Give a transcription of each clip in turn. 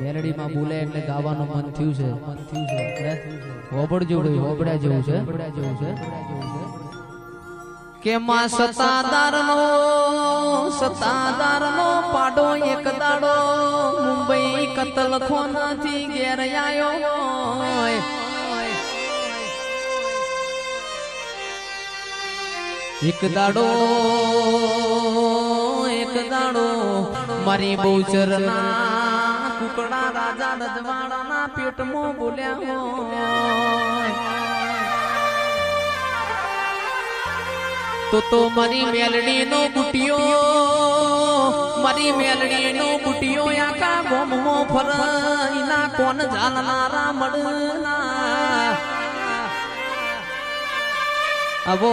મેલડીમાં બોલે એટલે ગાવાનું મન થયું છે. મન થયું છે એટલે હોબળ જેવડું હોબળ્યા જેવું છે. હોબળ્યા જેવું છે કે માં સતાદાર નો પાડો એક દાડો. મુંબઈ કતલ ખોનાથી ઘેર આવ્યો એક દાડો દાડો મારી બહુ ચરના કુકડા રાજા રજવાડાના પેટમાં બોલ્યા તો તો મારી મેલડી નો બુટિયો, મારી મેલડી નો બુટિયો આકા ગોમમો ફરઈના, કોણ ઝાલનારા મળના? અવો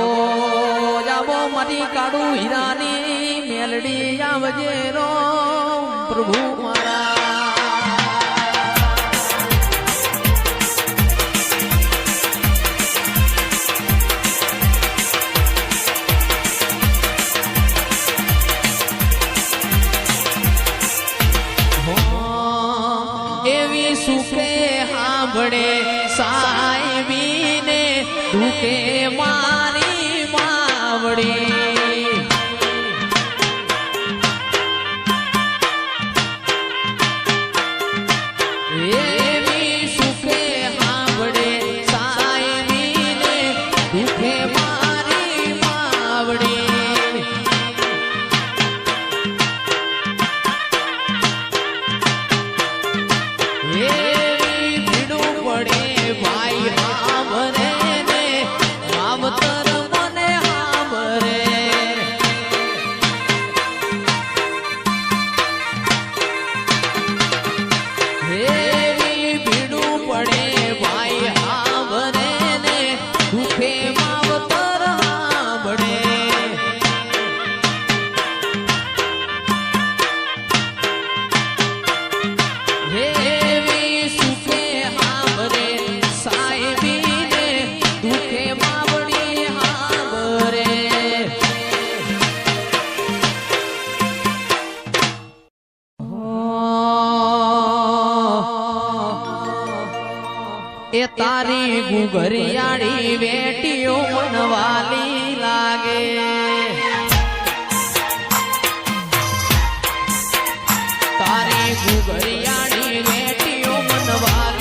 જાવો મારી કાડુ હીરાની મેલડી આવજે રો પ્રભુ સાહેબીને કે મારી માવડી ગુગરિયાળી વેટીઓ મનવાલી લાગે. તારી ગુગરિયાળી વેટીઓ મનવાલી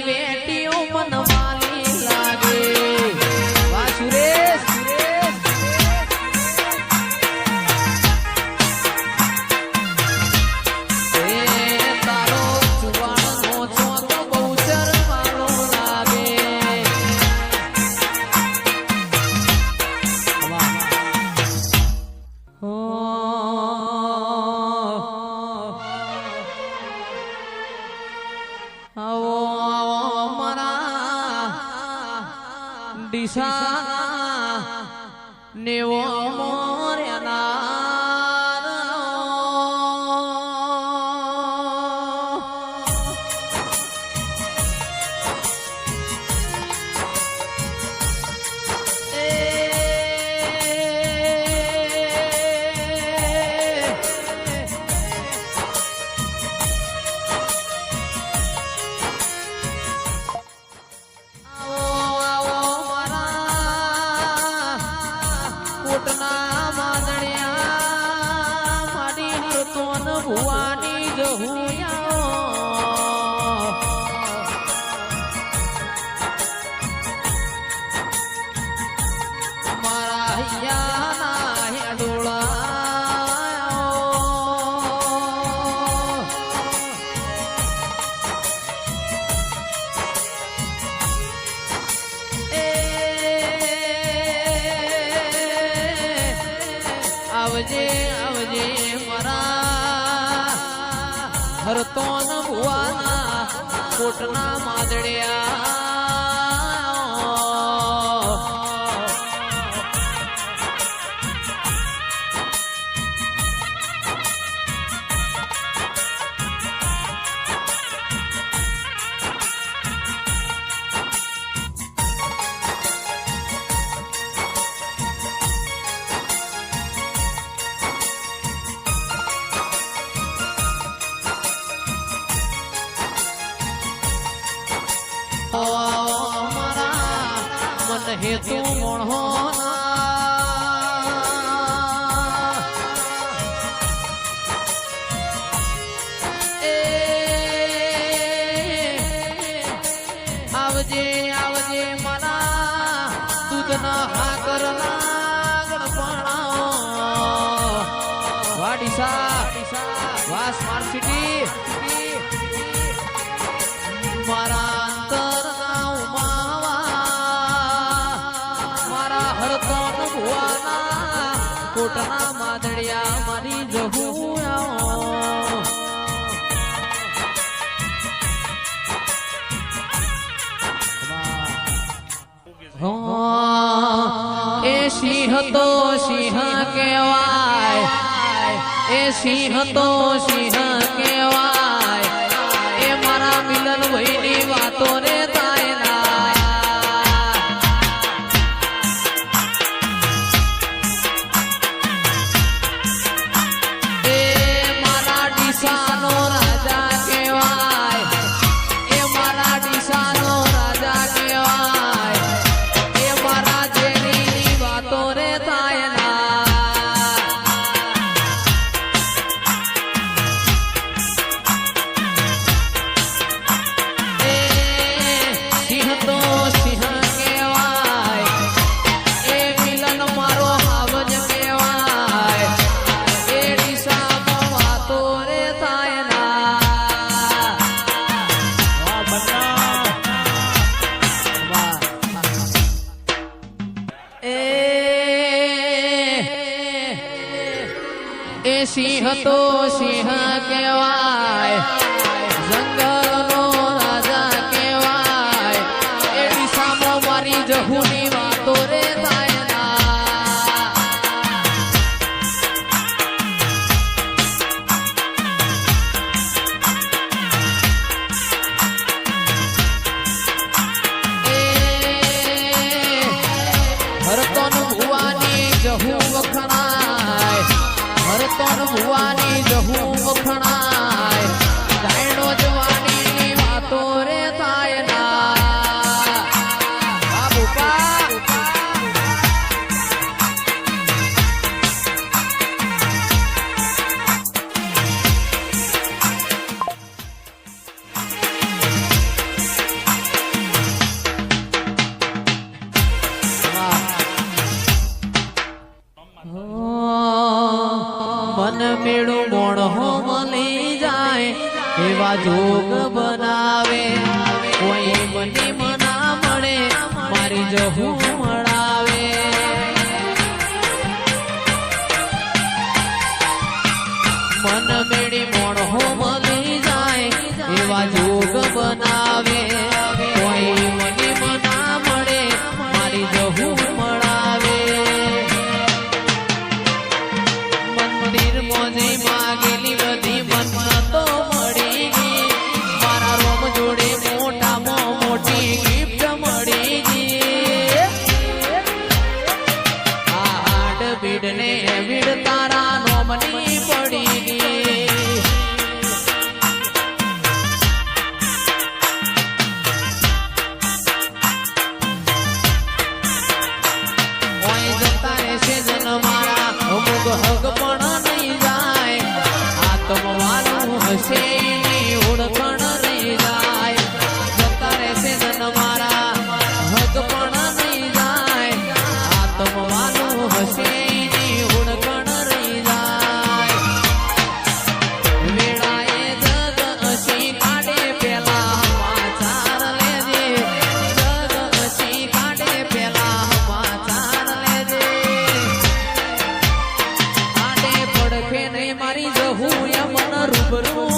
वे ડીસા નેવો કોટના માદડિયા hands એ સિંહ તો સિંહ કેવાય એ સિંહ તો સિંહ કેવાય એ મારા મિલન ભાઈની વાતો રે તો સિંહ કહેવાય તણવાની જહું વખણા એવા જોગ બનાવે. કોઈ મને મના મળે, મારી જહું મળાવે મન મેળી મોણ હો મળી જાય, એવા જોગ બનાવે. but it was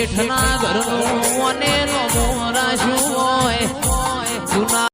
શેઠના ઘરનું. અને